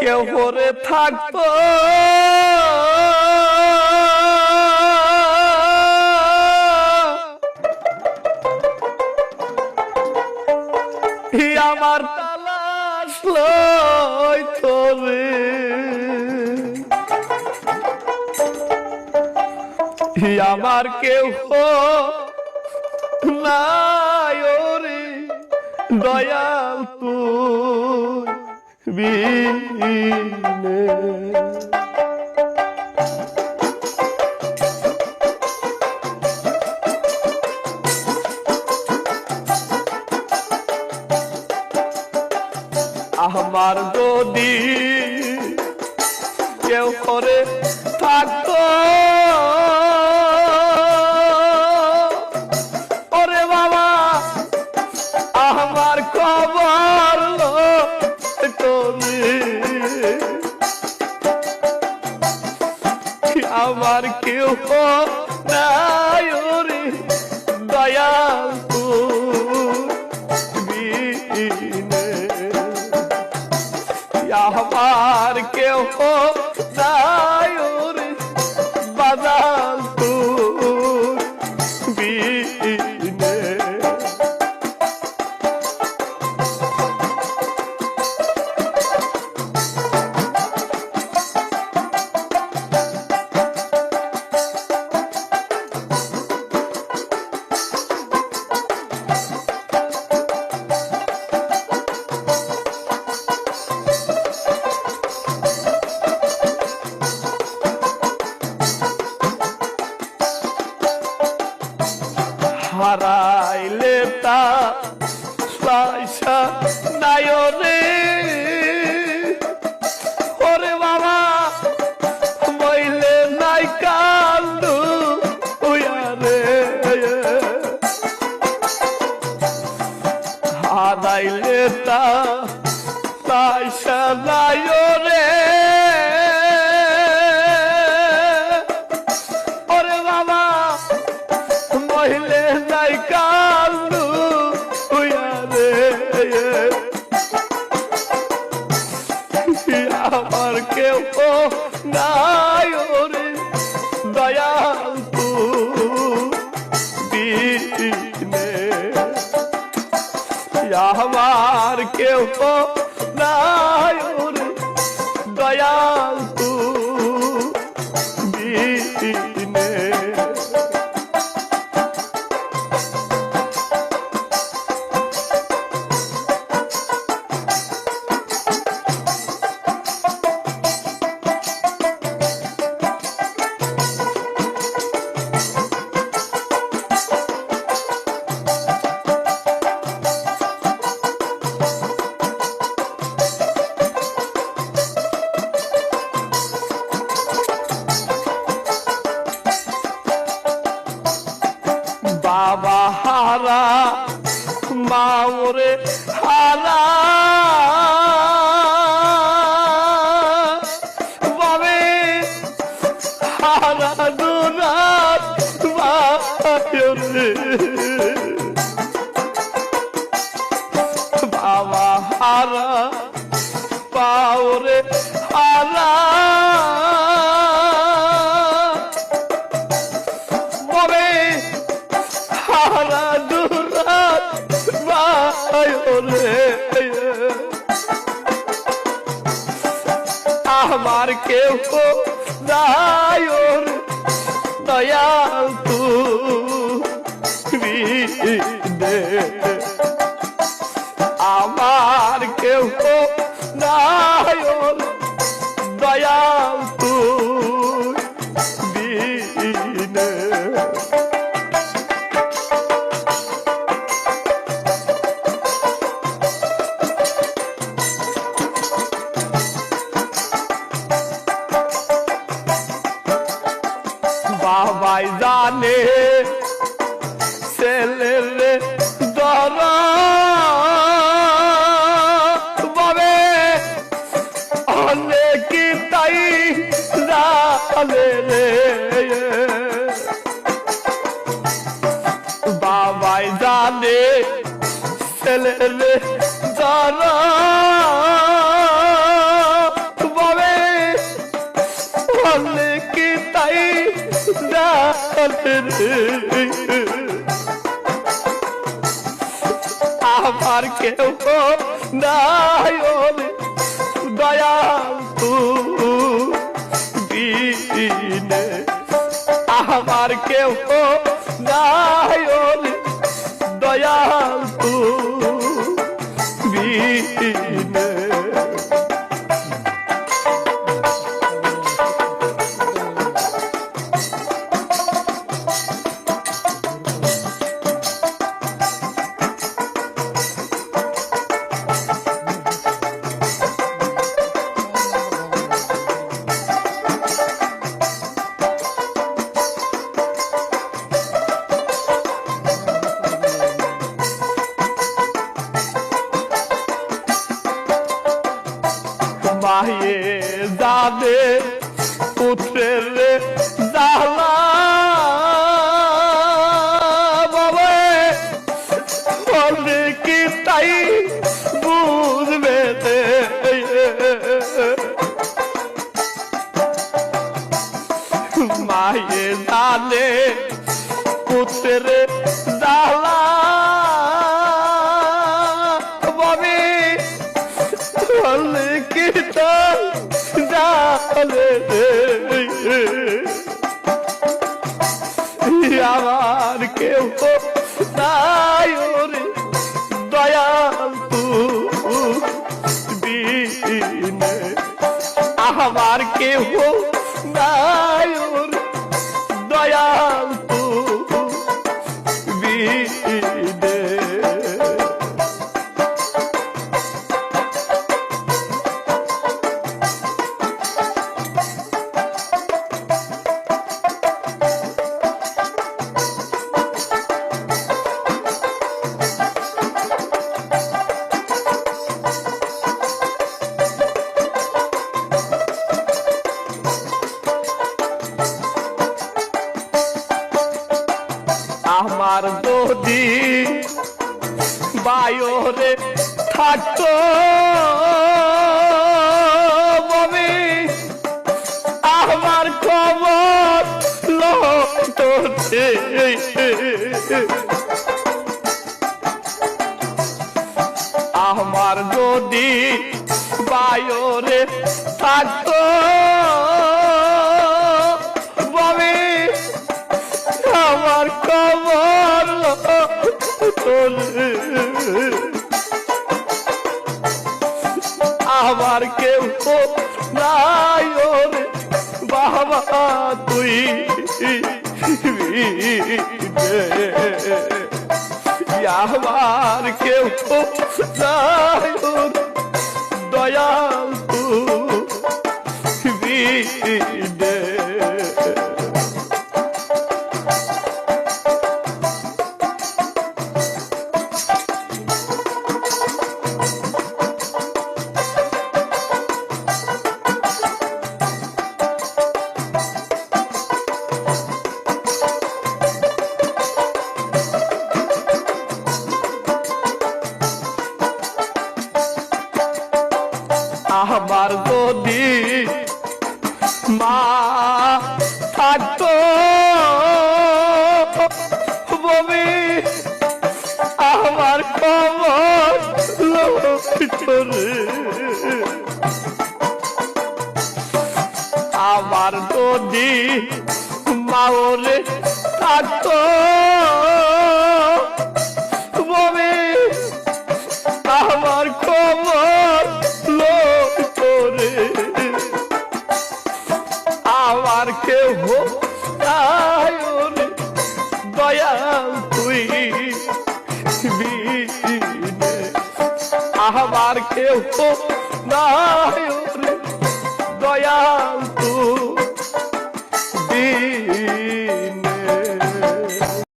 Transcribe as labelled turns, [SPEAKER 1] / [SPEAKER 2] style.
[SPEAKER 1] কেউ পরে থাকতো আমার তালাশ আমার কেউ নাই দয়াল বিনে আমার যদি আমার কেউ হারাইলে তা পয়সা নাই রে। ওরে বাবা মইলে নাই কান্দু উয়ারে হারাইলে তা নাই ওরে দয়াল দিনে। আমার কেউ নাই মাওরে হারা বাবে হারা দুরাত বাবা হারা পাওরে হারা। বায়রে আমার কেউ ওর দয়াল তুমি আমার কেউ বাবাই জানে আমার কেউ নাই দয়াল তুনে আমার কেউ নাই দয়াল মায়ে যাবে পুত্রের জালা বাবা বলে কি তাই বুঝবে। মায়ে জানে পুত্রের জালা কেউ নাই ওরে দয়াল তু আমার কেউ নাই। থাকতো ববি আমার খবর লোটে আমার যদি বায়রে থাকতো বমি আমার খবর তোলে আমার কেউ নাই ওরে। বাবা তুই আমার কেউ নাই ওরে। দয়াল তুই আমার যদি মা থাকতো বমি আমার খবর আমার যদি মাওরে থাকতো আমার কেউ নাই দয়াল।